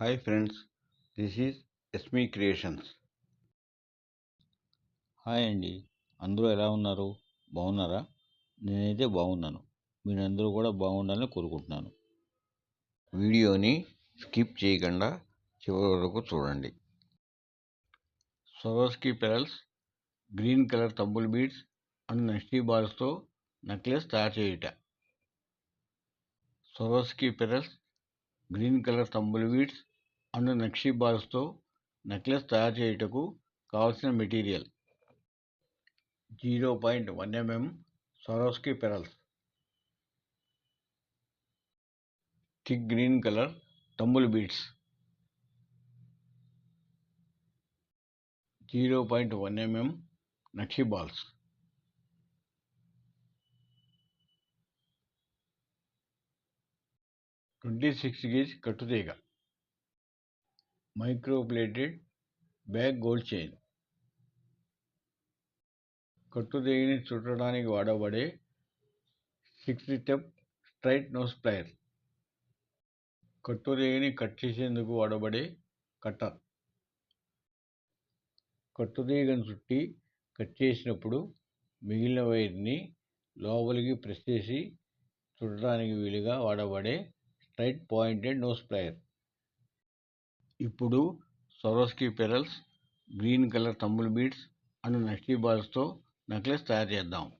Hi friends this is Esmi creations hi అండి అందరూ ఎలా ఉన్నారు? బాగున్నారా? నేనైతే బాగున్నాను. మీరందరూ కూడా బాగుండాలని కోరుకుంటున్నాను. వీడియోని స్కిప్ చేయకుండా చివరి వరకు చూడండి. Swarovski pearls green colour tumble beads and నెస్టీ బాల్స్తో నెక్లెస్ తయారు చేయుట. Swarovski pearls green colour tumble beads అను నక్షీ బాల్స్తో నెక్లెస్ తయారు చేయుటకు కావలసిన material. Zero point one mm Swarovski pearls. Thick green colour tumble beads. Zero point one mm నక్షి balls. Twenty six gauge కట్టుతీగ. Microplated back gold chain. కట్టుదేగిని చుట్టడానికి వాడబడే six step straight nose plier. కట్టుదేగిని cut చేసేందుకు వాడబడే cutter. కట్టుతీగను చుట్టి cut చేసినప్పుడు మిగిలిన వైర్ని లోపలికి press చేసి చుట్టడానికి వీలుగా వాడబడే స్ట్రైట్ పాయింటెడ్ నోస్ ప్లేయర్. ఇప్పుడు Swarovski pearls green colour tumble beads and nakshi బాల్స్తో నెక్లెస్ తయారు చేద్దాం.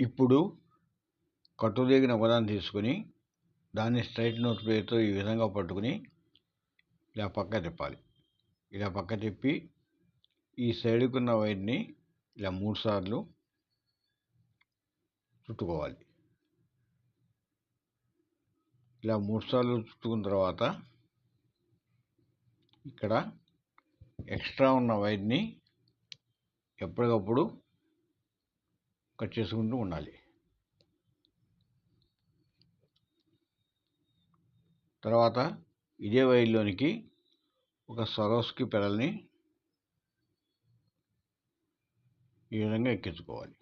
ఇప్పుడు కట్టుదేగిన ఒకదాన్ని తీసుకుని దాన్ని స్ట్రైట్ నోట్ పేరుతో ఈ విధంగా పట్టుకుని ఇలా పక్క తిప్పాలి. ఇలా పక్క తిప్పి ఈ సైడ్కున్న వైర్ని ఇలా మూడు సార్లు చుట్టుకోవాలి. ఇలా మూడు సార్లు చుట్టుకున్న తర్వాత ఇక్కడ ఎక్స్ట్రా ఉన్న వైర్ని ఎప్పటికప్పుడు కట్ చేసుకుంటూ ఉండాలి. తర్వాత ఇదే వైర్లోనికి ఒక సరోస్కి పెడల్ని ఈ విధంగా ఎక్కించుకోవాలి.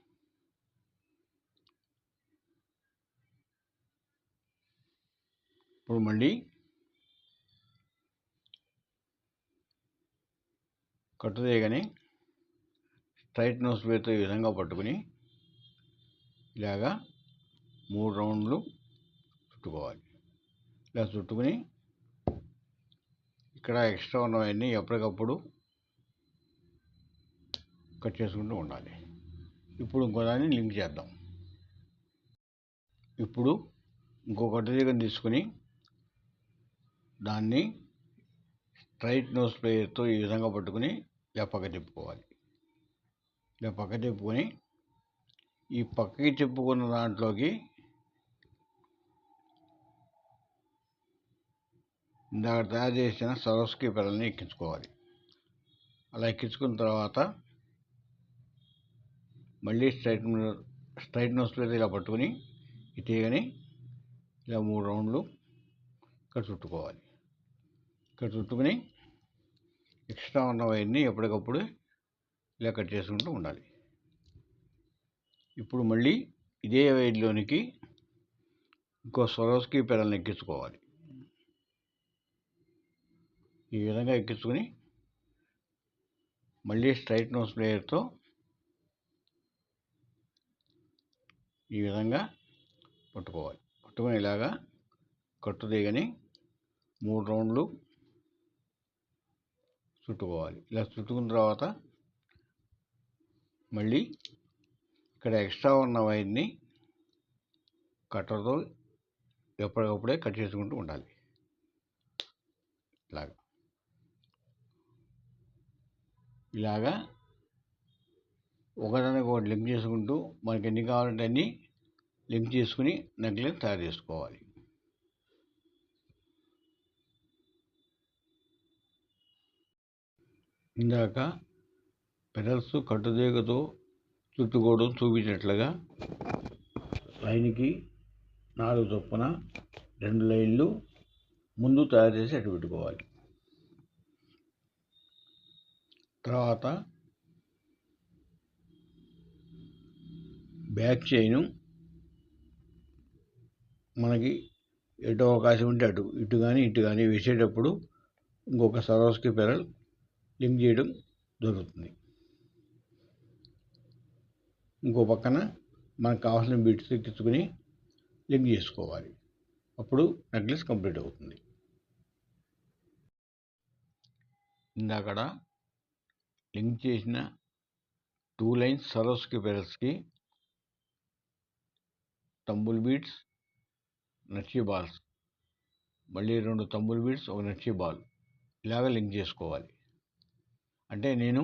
ఇప్పుడు మళ్ళీ కట్టుదేయగానే స్ట్రైట్ నోస్ వేతో ఈ విధంగా పట్టుకుని ఇలాగా మూడు రౌండ్లు చుట్టుకోవాలి. ఇలా చుట్టుకుని ఇక్కడ ఎక్స్ట్రా ఉన్నవన్నీ ఎప్పటికప్పుడు కట్ చేసుకుంటూ ఉండాలి. ఇప్పుడు ఇంకో దాన్ని లింక్ చేద్దాం. ఇప్పుడు ఇంకో కట్టు తీసుకుని దాన్ని స్ట్రైట్ నోస్ ప్లేయర్తో ఈ విధంగా పట్టుకుని ఇలా పక్క తిప్పుకోవాలి. ఇలా పక్క తిప్పుకొని ఈ పక్కకి తిప్పుకున్న దాంట్లోకి ఇందాక తయారు చేసిన సరస్కి పిల్లల్ని ఎక్కించుకోవాలి. అలా ఎక్కించుకున్న తర్వాత మళ్ళీ స్ట్రైట్ స్ట్రైట్ నోస్ ప్లేయర్ ఇలా పట్టుకుని ఈ తీగని ఇలా మూడు రౌండ్లు ఇక్కడ చుట్టుకోవాలి. ఇక్కడ చుట్టుకుని ఎక్స్ట్రా ఉన్న వైర్ని ఎప్పటికప్పుడు ఇలా కట్ చేసుకుంటూ ఉండాలి. ఇప్పుడు మళ్ళీ ఇదే వైర్లోనికి ఇంకో సొరోస్కి పెడల్ని ఎక్కించుకోవాలి. ఈ విధంగా ఎక్కించుకుని మళ్ళీ స్ట్రైట్ నోస్ ప్లేయర్తో ఈ విధంగా పట్టుకోవాలి. పట్టుకుని ఇలాగా కట్టు దిగని మూడు రౌండ్లు చుట్టుకోవాలి. ఇలా చుట్టుకున్న తర్వాత మళ్ళీ ఇక్కడ ఎక్స్ట్రా ఉన్న వైర్ని కట్టర్తో ఎప్పటికప్పుడే కట్ చేసుకుంటూ ఉండాలి. ఇలాగా. ఇలాగా ఒకదానికి ఒకటి లింక్ చేసుకుంటూ మనకి ఎన్ని కావాలంటే అన్నీ లింక్ చేసుకుని నెక్లెస్ తయారు చేసుకోవాలి. ఇందాక పెరల్స్ కట్టుదేగతో చుట్టుకోవడం చూపించినట్లుగా లైన్కి నాలుగు చొప్పున రెండు లైన్లు ముందు తయారు చేసి అటు పెట్టుకోవాలి. తర్వాత బ్యాక్ చైను మనకి ఎటు అవకాశం ఉంటే అటు ఇటు కానీ ఇటు కానీ వేసేటప్పుడు ఇంకొక సరోస్కి పెరల్ లింక్ చేయడం జరుగుతుంది. ఇంకో పక్కన మనకు కావాల్సిన బీట్స్ ఎక్కించుకొని లింక్ చేసుకోవాలి. అప్పుడు నెక్లెస్ కంప్లీట్ అవుతుంది. ఇందాకడ లింక్ చేసిన టూ లైన్స్ సరోస్కి పెరల్స్కి తంబుల్ బీట్స్ నచ్చి బాల్స్. మళ్ళీ రెండు తంబుల్ బీట్స్ ఒక నచ్చి బాల్. ఇలాగ లింక్ చేసుకోవాలి. అంటే నేను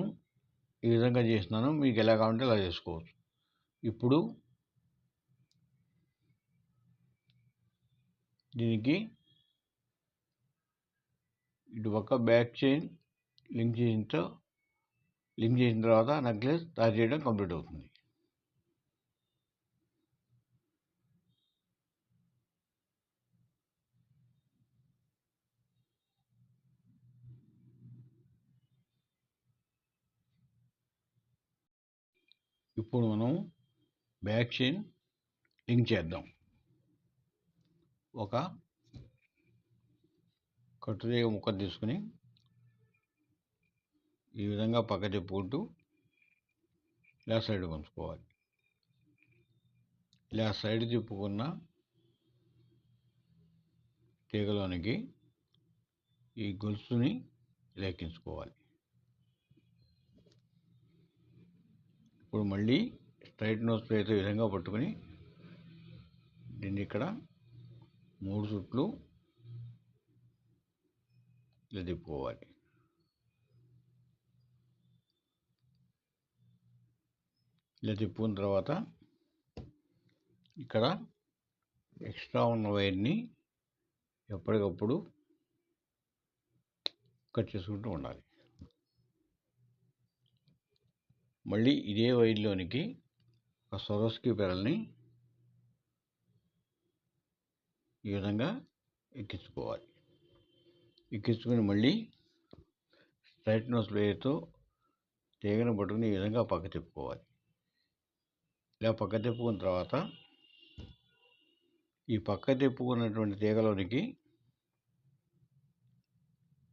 ఈ విధంగా చేస్తున్నాను మీకు ఎలా కావాలంటే అలా చేసుకోవచ్చు. ఇప్పుడు దీనికి ఇటు పక్క బ్యాక్ చైన్ లింక్ చేసిన లింక్ చేసిన తర్వాత నెక్లెస్ తయారు చేయడం కంప్లీట్ అవుతుంది. ఇప్పుడు మనం బ్యాక్ చైన్ లింక్ చేద్దాం. ఒక కట్టురేగ ముక్క తీసుకుని ఈ విధంగా పక్క తిప్పుకుంటూ ఇలా సైడ్ పంచుకోవాలి. ఇలా సైడ్ తిప్పుకున్న తీగలోనికి ఈ గొలుసుని లెక్కించుకోవాలి. ఇప్పుడు మళ్ళీ స్ట్రైట్ నోస్ ప్లేట్ ఈ విధంగా పట్టుకొని దీన్ని ఇక్కడ మూడు చుట్లు ఇలా తిప్పుకోవాలి ఇలా తిప్పుకున్న తర్వాత ఇక్కడ ఎక్స్ట్రా ఉన్న వైర్ని ఎప్పటికప్పుడు కట్ చేసుకుంటూ ఉండాలి. మళ్ళీ ఇదే వైర్లోనికి ఒక సొరస్కి పెరల్ని ఈ విధంగా ఎక్కించుకోవాలి. ఎక్కించుకొని మళ్ళీ స్ట్రైట్ నోస్ ప్లేయర్తో తీగను పట్టుకుని ఈ విధంగా పక్క తిప్పుకోవాలి. ఇలా పక్క తిప్పుకున్న తర్వాత ఈ పక్క తిప్పుకున్నటువంటి తీగలోనికి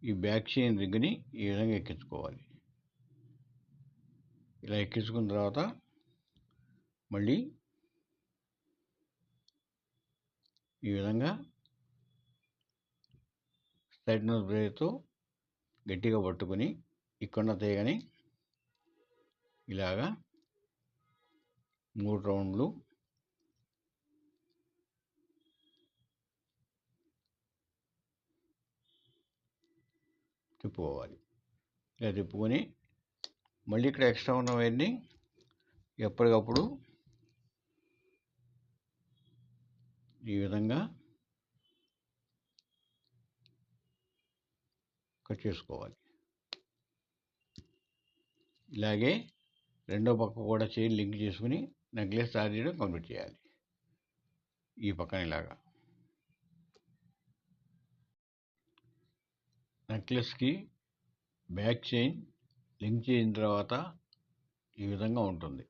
ఈ బ్యాక్ చైన్ రింగ్ని ఈ విధంగా ఎక్కించుకోవాలి. ఇలా ఎక్కించుకున్న తర్వాత మళ్ళీ ఈ విధంగా స్ట్రైట్నర్ బ్రేక్తో గట్టిగా పట్టుకొని ఇక్కడ తీగని ఇలాగా మూడు రౌండ్లు తిప్పుకోవాలి. ఇలా తిప్పుకొని మళ్ళీ ఇక్కడ ఎక్స్ట్రా ఉన్న వైర్ని ఎప్పటికప్పుడు ఈ విధంగా కట్ చేసుకోవాలి. ఇలాగే రెండో పక్క కూడా చైన్ లింక్ చేసుకుని నెక్లెస్ తయారు చేయడం కంప్లీట్ చేయాలి. ఈ పక్కన ఇలాగా. నెక్లెస్కి బ్యాక్ చైన్ లింక్ చేసిన తర్వాత ఈ విధంగా ఉంటుంది.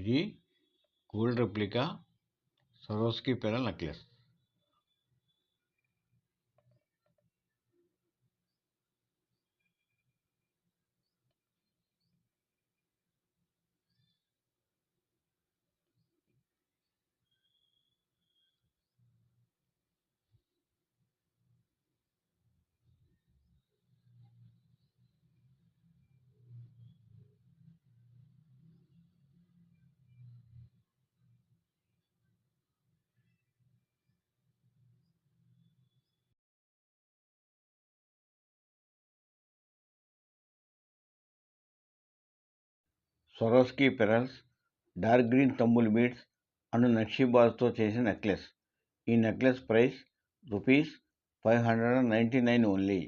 ఇది gold replica Swarovski pearl necklace. Swarovski pearls dark green తమ్ముల్ beads and నక్షి చేసిన నెక్లెస్. ఈ necklace price rupees five hundred and ninety nine only.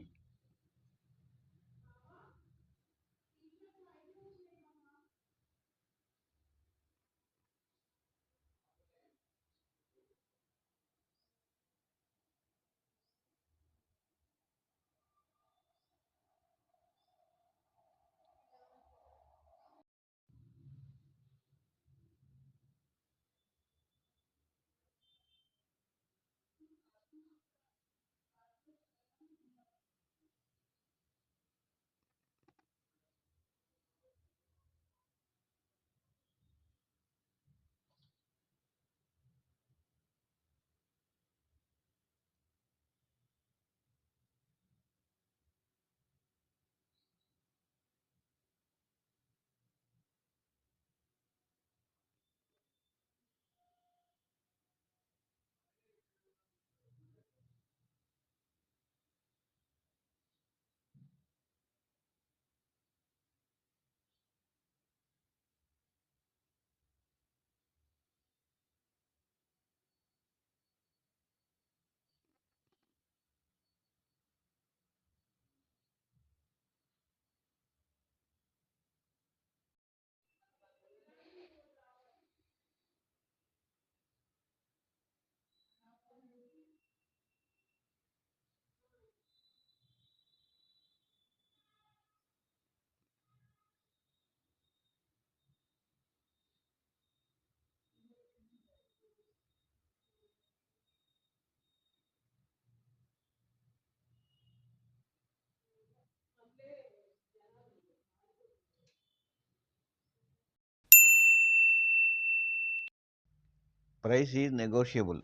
Price is negotiable.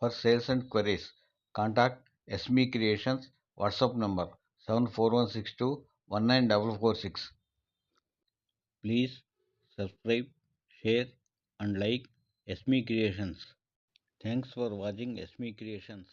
For sales and queries, contact SME Creations WhatsApp number 7416219446. Please subscribe, share and like SME Creations. Thanks for watching SME Creations.